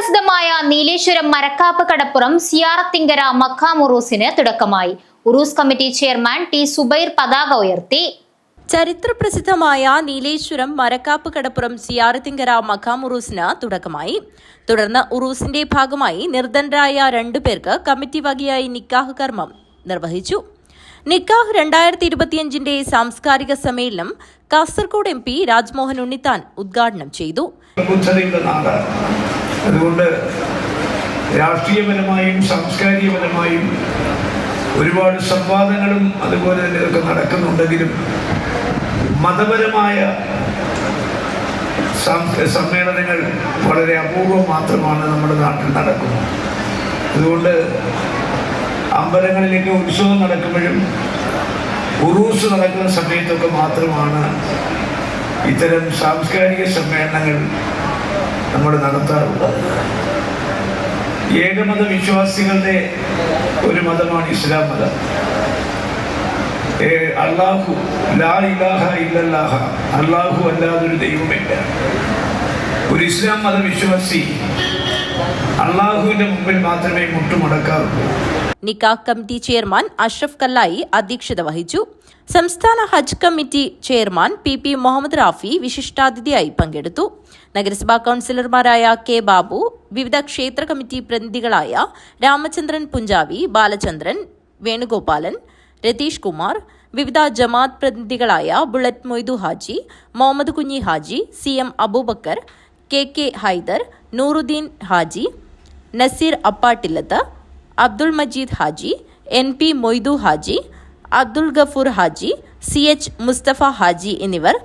പ്രസിദ്ധമായ നീലേശ്വരം മരക്കാപ്പ് കടപ്പുറം സിയാറത്തിങ്കര മക്കാം ഉറൂസിന് തുടക്കമായി. ഉറൂസ് കമ്മിറ്റി ചെയർമാൻ ടി സുബൈർ പതാക ഉയർത്തി. ചരിത്ര പ്രസിദ്ധമായ നീലേശ്വരം മരക്കാപ്പ് കടപ്പുറം സിയാറത്തിങ്കര മഖാം ഉറൂസിന് തുടക്കമായി. തുടർന്ന് ഉറൂസിന്റെ ഭാഗമായി നിർധനരായ രണ്ടുപേർക്ക് കമ്മിറ്റി വകയായി നിക്കാഹ് കർമ്മം നിർവഹിച്ചു. നിക്കാഹ് രണ്ടായിരത്തി ഇരുപത്തിയഞ്ചിന്റെ സാംസ്കാരിക സമ്മേളനം കാസർഗോഡ് എം പി രാജ്മോഹൻ ഉണ്ണിത്താൻ ഉദ്ഘാടനം ചെയ്തു. അതുകൊണ്ട് രാഷ്ട്രീയപരമായും സാംസ്കാരികപരമായും ഒരുപാട് സംവാദങ്ങളും അതുപോലെ തന്നെ ഇതൊക്കെ നടക്കുന്നുണ്ടെങ്കിലും മതപരമായ സമ്മേളനങ്ങൾ വളരെ അപൂർവം മാത്രമാണ് നമ്മുടെ നാട്ടിൽ നടക്കുന്നത്. അതുകൊണ്ട് അമ്പലങ്ങളിലേക്ക് ഉത്സവം നടക്കുമ്പോഴും ഉറൂസ് നടക്കുന്ന സമയത്തൊക്കെ മാത്രമാണ് ഇത്തരം സാംസ്കാരിക സമ്മേളനങ്ങൾ നമ്മൾ നടത്താറുള്ളത് ഏകമത വിശ്വാസികളുടെ ഒരു മതമാണ് ഇസ്ലാം മതം. അള്ളാഹു ലാ ഇലാഹ ഇല്ലല്ലാഹ അള്ളാഹു അല്ലാതൊരു ദൈവമില്ല. ഒരു ഇസ്ലാം മതവിശ്വാസി അള്ളാഹുവിന്റെ മുമ്പിൽ മാത്രമേ മുട്ടുമടക്കാറുള്ളൂ. നിക്കാഹ് കമ്മിറ്റി ചെയർമാൻ അഷ്റഫ് കല്ലായി അധ്യക്ഷത വഹിച്ചു. സംസ്ഥാന ഹജ്ജ് committee chairman P P Muhammad Rafi വിശിഷ്ടാതിഥിയായി പങ്കെടുത്തു. നഗരസഭാ കൌൺസിലർമാരായ കെ ബാബു വിവിധ ക്ഷേത്ര കമ്മിറ്റി പ്രതിനിധികളായ രാമചന്ദ്രൻ പുഞ്ചാവി ബാലചന്ദ്രൻ വേണുഗോപാലൻ രതീഷ് കുമാർ വിവിധ ജമാഅത്ത് പ്രതിനിധികളായ Bullet Moidu Haji Muhammad Kunhi Haji C M Aboobacker K K Haider Nooruddin Haji Naseer Appattillath Abdul Majeed Haji N P Moidu Haji Abdul Gafoor Haji C H Musthafa Haji എന്നിവർ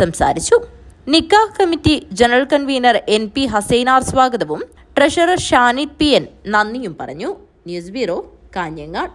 സംസാരിച്ചു. നിക്കാഹ് committee general convener N P Hasainar സ്വാഗതവും treasurer Shanid P N നന്ദിയും പറഞ്ഞു. News bureau Kanhangad.